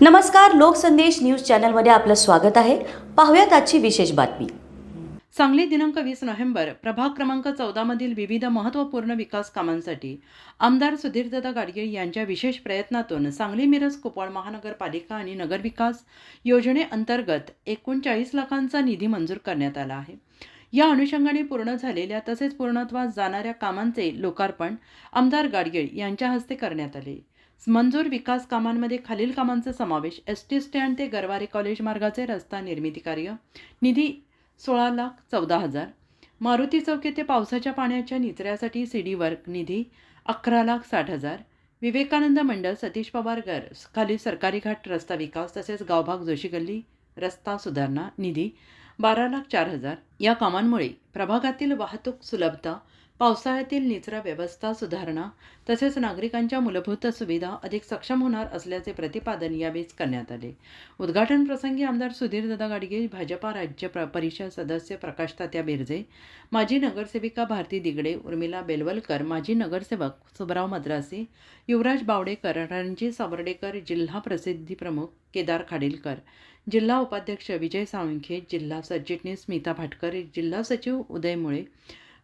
नमस्कार लोकसंदेश न्यूज चॅनलमध्ये आपलं स्वागत आहे. पाहूयात आजची विशेष बातमी. सांगली दिनांक वीस नोव्हेंबर प्रभाग क्रमांक चौदामधील विविध महत्त्वपूर्ण विकास कामांसाठी आमदार सुधीरदादा गाडगे यांच्या विशेष प्रयत्नातून सांगली मिरज कुपवाड महानगरपालिका आणि नगरविकास योजनेअंतर्गत एकोणचाळीस लाखांचा निधी मंजूर करण्यात आला आहे. या अनुषंगाने पूर्ण झालेल्या तसेच पूर्णत्वास जाणाऱ्या कामांचे लोकार्पण आमदार गाडगीळ यांच्या हस्ते करण्यात आले. मंजूर विकास कामांमध्ये खालील कामांचा समावेश एस टी स्टँड ते गरवारे कॉलेज मार्गाचे रस्ता निर्मिती कार्य निधी सोळा लाख चौदा हजार मारुती चौकी ते पावसाच्या पाण्याच्या निचऱ्यासाठी सी डी वर्क निधी अकरा लाख साठ हजार विवेकानंद मंडळ सतीश पवार गर खाली सरकारी घाट रस्ता विकास तसेच गावभाग जोशी गल्ली रस्ता सुधारणा निधी बारा लाख चार हजार या कामांमुळे प्रभागातील वाहतूक सुलभता पावसाळ्यातील निचरा व्यवस्था सुधारणा तसेच नागरिकांच्या मूलभूत सुविधा अधिक सक्षम होणार असल्याचे प्रतिपादन यावेळी करण्यात आले. उद्घाटन प्रसंगी आमदार सुधीरदादा गाडगे भाजपा राज्य प्र परिषद सदस्य प्रकाश तात्या बिरजे माजी नगरसेविका भारती दिगडे उर्मिला बेलवलकर माजी नगरसेवक सुबराव मद्रासी युवराज बावडेकर रणजी सावर्डेकर जिल्हा प्रसिद्धी प्रमुख केदार खाडीलकर जिल्हा उपाध्यक्ष विजय साळुंखे जिल्हा सरचिटणीस स्मिता भाटकर जिल्हा सचिव उदय मुळे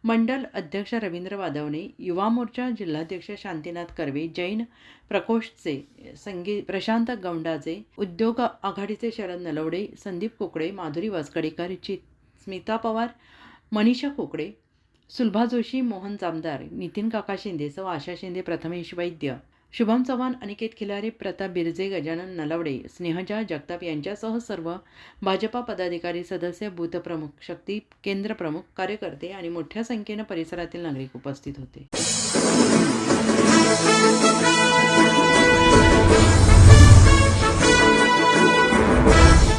मंडल अध्यक्ष रवींद्र वादवणे युवा मोर्चा जिल्हाध्यक्ष शांतीनाथ कर्वे जैन प्रकोष्ठचे संगीत प्रशांत गौंडाचे उद्योग आघाडीचे शरद नलवडे संदीप कोकडे माधुरी वासकडेकर चित स्मिता पवार मनीषा कोकडे सुलभा जोशी मोहन जामदार नितीन काका शिंदे सव आशा शिंदे प्रथमेश वैद्य शुभम चव्हाण अनिकेत खिलारे प्रताप बिरजे गजानन नलवडे स्नेहजा जगताप यांच्यासह सर्व भाजपा पदाधिकारी सदस्य बूथप्रमुख शक्ती केंद्र प्रमुख कार्यकर्ते आणि मोठ्या संख्येनं परिसरातील नागरिक उपस्थित होते.